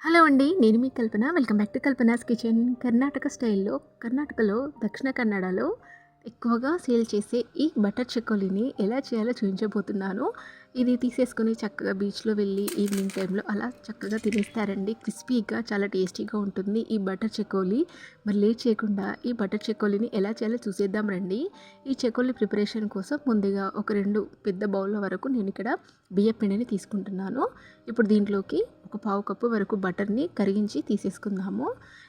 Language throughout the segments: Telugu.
హలో అండి నేను మీ Kalpana. Welcome back to Kalpana's kitchen Karnataka స్టైల్లో కర్ణాటకలో దక్షిణ కన్నడలో ఎక్కువగా సేల్ చేసే ఈ బటర్ చెకోలీని ఎలా చేయాలో చూపించబోతున్నాను. ఇది తీసేసుకొని చక్కగా బీచ్లో వెళ్ళి ఈవినింగ్ టైంలో అలా చక్కగా తినేస్తారండి. క్రిస్పీగా చాలా టేస్టీగా ఉంటుంది ఈ బటర్ చెకోలీ. మరి లేట్ చేయకుండా ఈ బటర్ చెకోలీని ఎలా చేయాలో చూసేద్దాం రండి. ఈ చెకోలీ ప్రిపరేషన్ కోసం ముందుగా ఒక రెండు పెద్ద బౌల్ వరకు నేను ఇక్కడ బియ్య పిండిని తీసుకుంటున్నాను. ఇప్పుడు దీంట్లోకి ఒక పావు కప్పు వరకు బటర్ని కరిగించి తీసేసుకుందాము.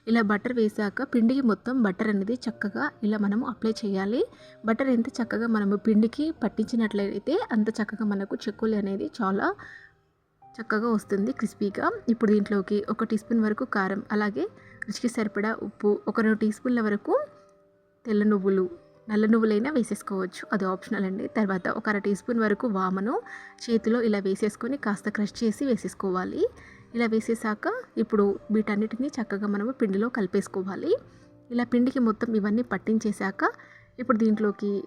ఇలా బటర్ వేసాక పిండికి మొత్తం బటర్ అనేది చక్కగా ఇలా మనము అప్లై చేయాలి. బటర్ ఎంత చక్కగా మనము పిండికి పట్టించినట్లయితే అంత చక్కగా మనకు చెక్కులు అనేది చాలా చక్కగా వస్తుంది క్రిస్పీగా. ఇప్పుడు దీంట్లోకి ఒక టీ స్పూన్ వరకు కారం అలాగే రుచికి సరిపడా ఉప్పు ఒక రెండు టీ స్పూన్ల వరకు తెల్ల నువ్వులు నల్ల నువ్వులైనా వేసేసుకోవచ్చు. అది ఆప్షనల్ అండి. తర్వాత ఒక అర టీ స్పూన్ వరకు వామను చేతిలో ఇలా వేసేసుకొని కాస్త క్రష్ చేసి వేసేసుకోవాలి. ఇలా వేసేసాక ఇప్పుడు వీటన్నిటిని చక్కగా మనము పిండిలో కలిపేసుకోవాలి. ఇలా పిండికి మొత్తం ఇవన్నీ పట్టించేశాక ఇప్పుడు దీంట్లోకి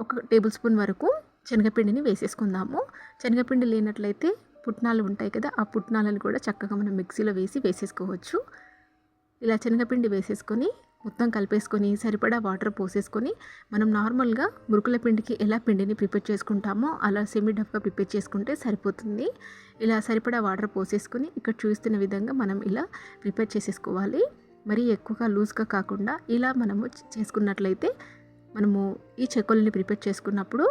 ఒక టేబుల్ స్పూన్ వరకు శనగపిండిని వేసేసుకుందాము. శనగపిండి లేనట్లయితే పుట్నాలు ఉంటాయి కదా ఆ పుట్నాలను కూడా చక్కగా మనం మిక్సీలో వేసి వేసేసుకోవచ్చు. ఇలా శనగపిండి వేసేసుకొని మొత్తం కలిపేసుకొని సరిపడా వాటర్ పోసేసుకొని మనం నార్మల్గా మురుకుల పిండికి ఎలా పిండిని ప్రిపేర్ చేసుకుంటామో అలా సెమీ డఫ్గా ప్రిపేర్ చేసుకుంటే సరిపోతుంది. ఇలా సరిపడా వాటర్ పోసేసుకొని ఇక్కడ చూస్తున్న విధంగా మనం ఇలా ప్రిపేర్ చేసేసుకోవాలి. మరీ ఎక్కువగా లూజ్గా కాకుండా ఇలా మనము చేసుకున్నట్లయితే మనము ఈ చెక్కలని ప్రిపేర్ చేసుకున్నప్పుడు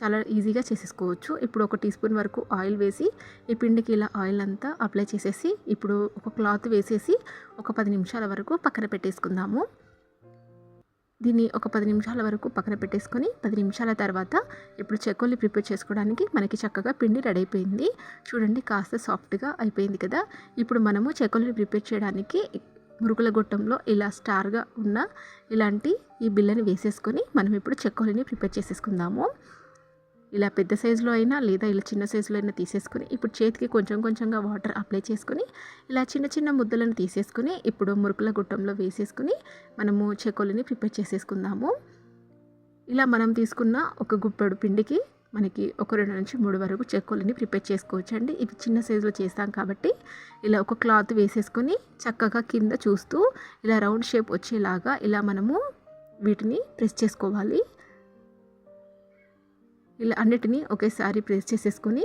చాలా ఈజీగా చేసేసుకోవచ్చు. ఇప్పుడు ఒక టీ స్పూన్ వరకు ఆయిల్ వేసి ఈ పిండికి ఇలా ఆయిల్ అంతా అప్లై చేసేసి ఇప్పుడు ఒక క్లాత్ వేసేసి ఒక పది నిమిషాల వరకు పక్కన పెట్టేసుకుందాము. దీన్ని ఒక పది నిమిషాల వరకు పక్కన పెట్టేసుకొని పది నిమిషాల తర్వాత ఇప్పుడు చెక్కోలి ప్రిపేర్ చేసుకోవడానికి మనకి చక్కగా పిండి రెడీ అయిపోయింది. చూడండి కాస్త సాఫ్ట్గా అయిపోయింది కదా. ఇప్పుడు మనము చెక్కోలి ప్రిపేర్ చేయడానికి మురుకుల గొట్టంలో ఇలా స్టార్గా ఉన్న ఇలాంటి ఈ బిల్లని వేసేసుకొని మనం ఇప్పుడు చెక్కోలిని ప్రిపేర్ చేసేసుకుందాము. ఇలా పెద్ద సైజులో అయినా లేదా ఇలా చిన్న సైజులో అయినా తీసేసుకుని ఇప్పుడు చేతికి కొంచెం కొంచెంగా వాటర్ అప్లై చేసుకొని ఇలా చిన్న చిన్న ముద్దలను తీసేసుకొని ఇప్పుడు మురుకుల గుట్టంలో వేసేసుకొని మనము చెకోలిని ప్రిపేర్ చేసేసుకుందాము. ఇలా మనం తీసుకున్న ఒక గుప్పెడు పిండికి మనకి ఒక రెండు నుంచి మూడు వరకు చెక్కులని ప్రిపేర్ చేసుకోవచ్చు అండి ఇవి చిన్న సైజులో చేస్తాం కాబట్టి ఇలా ఒక క్లాత్ వేసేసుకొని చక్కగా కింద చూస్తూ ఇలా రౌండ్ షేప్ వచ్చేలాగా ఇలా మనము వీటిని ప్రెస్ చేసుకోవాలి. ఇలా అన్నిటినీ ఒకేసారి ప్రెస్ చేసేసుకొని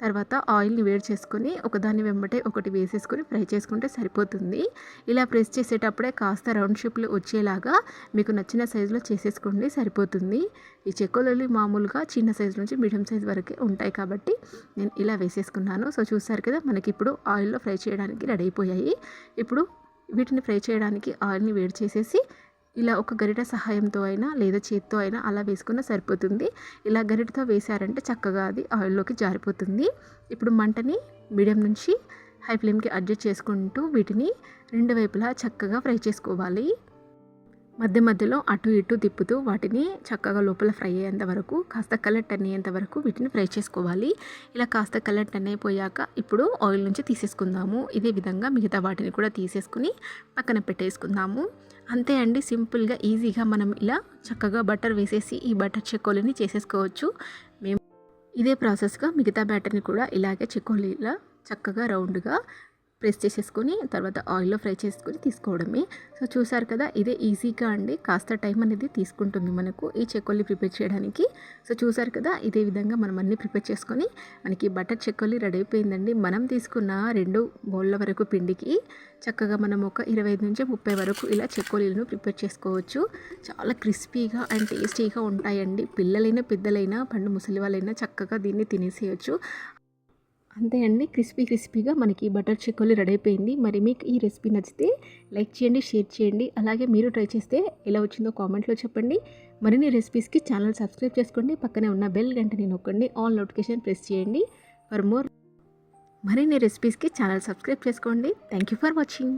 తర్వాత ఆయిల్ని వేడి చేసుకొని ఒకదాన్ని వెంబటే ఒకటి వేసేసుకొని ఫ్రై చేసుకుంటే సరిపోతుంది. ఇలా ప్రెస్ చేసేటప్పుడే కాస్త రౌండ్ షేప్లు వచ్చేలాగా మీకు నచ్చిన సైజులో చేసేసుకోండి సరిపోతుంది. ఈ చెక్కలు మామూలుగా చిన్న సైజు నుంచి మీడియం సైజ్ వరకే ఉంటాయి కాబట్టి నేను ఇలా వేసేసుకున్నాను. సో చూసారు కదా మనకి ఇప్పుడు ఆయిల్లో ఫ్రై చేయడానికి రెడీ అయిపోయాయి. ఇప్పుడు వీటిని ఫ్రై చేయడానికి ఆయిల్ని వేడి చేసేసి ఇలా ఒక గరిట సహాయంతో అయినా లేదా చేత్తో అయినా అలా వేసుకున్న సరిపోతుంది. ఇలా గరిటతో వేశారంటే చక్కగా అది ఆయిల్లోకి జారిపోతుంది. ఇప్పుడు మంటని మీడియం నుంచి హై ఫ్లేమ్కి అడ్జస్ట్ చేసుకుంటూ వీటిని రెండు వైపులా చక్కగా ఫ్రై చేసుకోవాలి. మధ్య మధ్యలో అటు ఇటు తిప్పుతూ వాటిని చక్కగా లోపల ఫ్రై అయ్యేంత వరకు కాస్త కలర్ టర్న్ అయ్యేంత వరకు వీటిని ఫ్రై చేసుకోవాలి. ఇలా కాస్త కలర్ టర్న్ అయిపోయాక ఇప్పుడు ఆయిల్ నుంచి తీసేసుకుందాము. ఇదే విధంగా మిగతా వాటిని కూడా తీసేసుకుని పక్కన పెట్టేసుకుందాము. అంతే అండి సింపుల్గా ఈజీగా మనం ఇలా చక్కగా బటర్ వేసేసి ఈ బటర్ చెక్కోలిని చేసేసుకోవచ్చు. మేము ఇదే ప్రాసెస్గా మిగతా బ్యాటర్ని కూడా ఇలాగే చెక్కోలీలా చక్కగా రౌండ్గా ప్రెస్ చేసేసుకొని తర్వాత ఆయిల్లో ఫ్రై చేసుకొని తీసుకోవడమే. సో చూసారు కదా ఇదే ఈజీగా అండి. కాస్త టైం అనేది తీసుకుంటుంది మనకు ఈ చెక్కొల్లి ప్రిపేర్ చేయడానికి. సో చూసారు కదా ఇదే విధంగా మనం అన్నీ ప్రిపేర్ చేసుకొని మనకి బటర్ చెక్కొల్లి రెడీ అయిపోయిందండి. మనం తీసుకున్న రెండు బౌళ్ళ వరకు పిండికి చక్కగా మనం ఒక ఇరవై నుంచి ముప్పై వరకు ఇలా చెక్కొలీలను ప్రిపేర్ చేసుకోవచ్చు. చాలా క్రిస్పీగా అండ్ టేస్టీగా ఉంటాయండి. పిల్లలైనా పెద్దలైనా పండు ముసలి వాళ్ళైనా చక్కగా దీన్ని తినేసేయచ్చు. అంతే అండి. క్రిస్పీ క్రిస్పీగా మనకి బటర్ చిక్కులు రెడీ అయిపోయింది. మరి మీకు ఈ రెసిపీ నచ్చితే లైక్ చేయండి షేర్ చేయండి. అలాగే మీరు ట్రై చేస్తే ఎలా వచ్చిందో కామెంట్లో చెప్పండి. మరిన్ని రెసిపీస్కి ఛానల్ సబ్స్క్రైబ్ చేసుకోండి. పక్కనే ఉన్న బెల్ గంటని నొక్కండి. ఆల్ నోటిఫికేషన్ ప్రెస్ చేయండి. ఫర్ మోర్ మరిన్ని రెసిపీస్కి ఛానల్ సబ్స్క్రైబ్ చేసుకోండి. Thank you for watching.